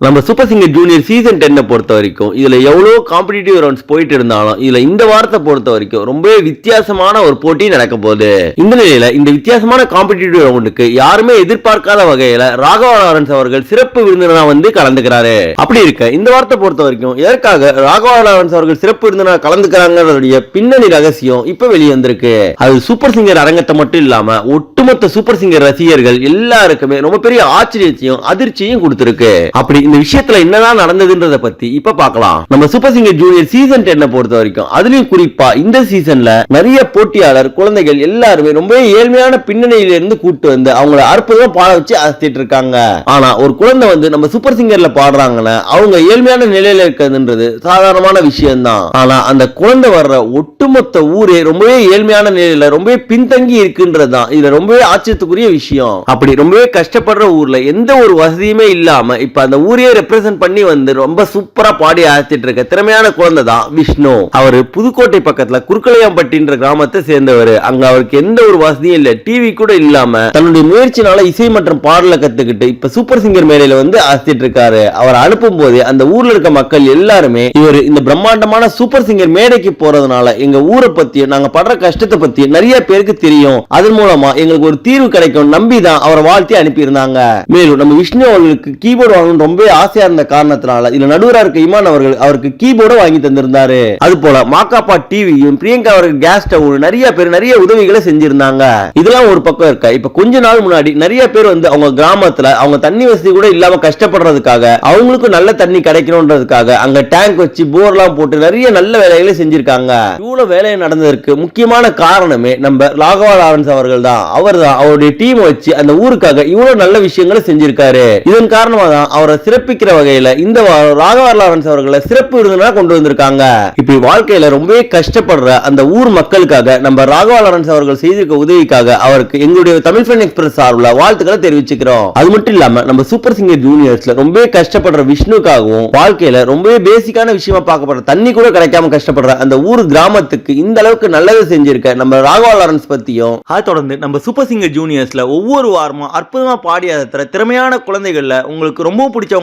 நம்ம super singer junior season டென்னை பொறுத்த வரைக்கும் இதுல எவ்வளோ காம்படிட்டிவ் ரவுண்ட்ஸ் போயிட்டு இருந்தாலும் இதுல இந்த வாரத்தை பொறுத்த வரைக்கும் ரொம்பவே வித்தியாசமான ஒரு போட்டி நடக்க போகுது. இந்த நிலையில இந்த வித்தியாசமான காம்படிட்டிவ் ரவுண்டுக்கு யாருமே எதிர்பார்க்காத வகையில ராகவா லாரன்ஸ் அவர்கள் சிறப்பு விருந்தினராக வந்து கலந்துக்கிறாரு. அப்படி இருக்க இந்த வாரத்தை பொறுத்த வரைக்கும் எதற்காக ராகவா லாரன்ஸ் அவர்கள் சிறப்பு விருந்தினராக கலந்துக்கிறாங்கிறதுடைய பின்னணி ரகசியம் இப்ப வெளியே வந்திருக்கு அது சூப்பர் சிங்கர் அரங்கத்தை மட்டும் இல்லாம ஒட்டுமொத்த சூப்பர் சிங்கர் ரசிகர்கள் எல்லாருக்குமே ரொம்ப பெரிய ஆச்சரியத்தையும் அதிர்ச்சியும் கொடுத்துருக்கு. அப்படி இந்த விஷயத்துல என்னதான் நடந்ததுன்றத பத்தி இப்ப பார்க்கலாம். நம்ம சூப்பர் சிங்கர் ஜூனியர் சீசன் டென்னை பொறுத்த வரைக்கும் அதுலயும் குறிப்பா இந்த சீசன்ல நிறைய போட்டியாளர் குழந்தைகள் எல்லாருமே ரொம்ப ஏழ்மையான பின்னணியில இருந்து கூட்டு வந்து அவங்கள அற்புதமா பாட வச்சு அசத்திட்டு இருக்காங்க. ஆனா ஒரு குழந்தை வந்து நம்ம சூப்பர் சிங்கர்ல பாடுறாங்கன்னா அவங்க ஏழ்மையான நிலையில இருக்கிறதுன்றது சாதாரணமான விஷயம் தான் ஆனா அந்த குழந்தை வர்ற ஒட்டுமொத்த ஊரே ரொம்பவே ஏழ்மையான நிலையில ரொம்பவே பின்தங்கி இருக்குன்றது தான் இதுல ரொம்பவே ஆச்சரியத்துக்குரிய விஷயம். அப்படி ரொம்பவே கஷ்டப்படுற ஊர்ல எந்த ஒரு வசதியுமே இல்லாம இப்ப அந்த ஊர் ஊரையே ரெப்ரசென்ட் பண்ணி வந்து ரொம்ப சூப்பரா பாடி அழைச்சிட்டு இருக்க திறமையான குழந்தை தான் விஷ்ணு. அவர் புதுக்கோட்டை பக்கத்துல குறுக்கலையாம்பட்டின்ற கிராமத்தை சேர்ந்தவர். அங்க அவருக்கு எந்த ஒரு வசதியும் இல்ல. டிவி கூட இல்லாம தன்னுடைய முயற்சினால இசை மற்றும் பாடலை கத்துக்கிட்டு இப்ப சூப்பர் சிங்கர் மேடையில வந்து அழைச்சிட்டு இருக்காரு. அவர் அனுப்பும் போது அந்த ஊர்ல இருக்க மக்கள் எல்லாருமே இவர் இந்த பிரம்மாண்டமான சூப்பர் சிங்கர் மேடைக்கு போறதுனால எங்க ஊரை பத்தியும் நாங்க படுற கஷ்டத்தை பத்தி நிறைய பேருக்கு தெரியும். அதன் மூலமா எங்களுக்கு ஒரு தீர்வு கிடைக்கும் நம்பி தான் அவரை வாழ்த்தி அனுப்பியிருந்தாங்க. மேலும் நம்ம விஷ்ணு அவர்களுக்கு கீபோர்டு வாங்கணும் ரொம்ப ஆசையா இருந்த காரணத்தினால இதுல நடுவரா இருக்க இமான் அவர்கள் அவருக்கு கீபோர்டு வாங்கி தந்திருந்தாரு. அது போல மாக்காப்பா டிவியும் பிரியங்கா அவர்கள் கேஸ் ஸ்டவ் நிறைய பேர் நிறைய உதவிகளை செஞ்சிருந்தாங்க. இதெல்லாம் ஒரு பக்கம் இருக்க? இப்ப கொஞ்ச நாள் முன்னாடி நிறைய பேர் வந்து அவங்க கிராமத்துல அவங்க தண்ணி வசதி கூட இல்லாம கஷ்டப்படுறதுக்காக அவங்களுக்கும் நல்ல தண்ணி கிடைக்கணும்ன்றதுக்காக அங்க டேங்க் வச்சு போர்லாம் போட்டு நிறைய நல்ல வேலைகளை செஞ்சிருக்காங்க. இவ்வளவு வேலையை நடந்ததற்கு முக்கியமான காரணமே நம்ம ராகவா லாரன்ஸ் அவர்கள் தான் அவர் தான் அவருடைய டீம் வச்சு அந்த ஊருக்காக இவ்வளவு நல்ல விஷயங்களை செஞ்சிருக்காரு. இதன் காரணமா தான் அவரை சிறப்பிக்கிற வகையில இந்த வாரம் ராகவா லாரன்ஸ் அவர்களை சிறப்பு விருந்தினரா கொண்டு வந்திருக்காங்க. இப்படி வாழ்க்கையில ரொம்பவே கஷ்டப்படுற அந்த ஊர் மக்களுக்காக நம்ம ராகவா லாரன்ஸ் அவர்கள் செய்திருக்க உதவிக்காக அவருக்கு எங்களுடைய தமிழ் ஃபன் எக்ஸ்பிரஸ் சார்பில் வாழ்த்துக்களை தெரிவிச்சுக்கிறோம். அது மட்டும் இல்லாம நம்ம சூப்பர் சிங்கர் ஜூனியர்ஸ்ல ரொம்பவே கஷ்டப்படுற விஷ்ணுக்காகவும் வாழ்க்கையில ரொம்பவே பேசிக்கான விஷயமா பார்க்கப்படுற தண்ணி கூட கிடைக்காம கஷ்டப்படுற அந்த ஊர் கிராமத்துக்கு இந்த அளவுக்கு நல்லது செஞ்சிருக்க நம்ம ராகவா லாரன்ஸ் பத்தியும். அதை தொடர்ந்து நம்ம சூப்பர் சிங்கர் ஜூனியர்ஸ்ல ஒவ்வொரு வாரமும் அற்புதமா பாடியாத திறமையான குழந்தைகள்ல உங்களுக்கு ரொம்ப பிடிச்சவங்க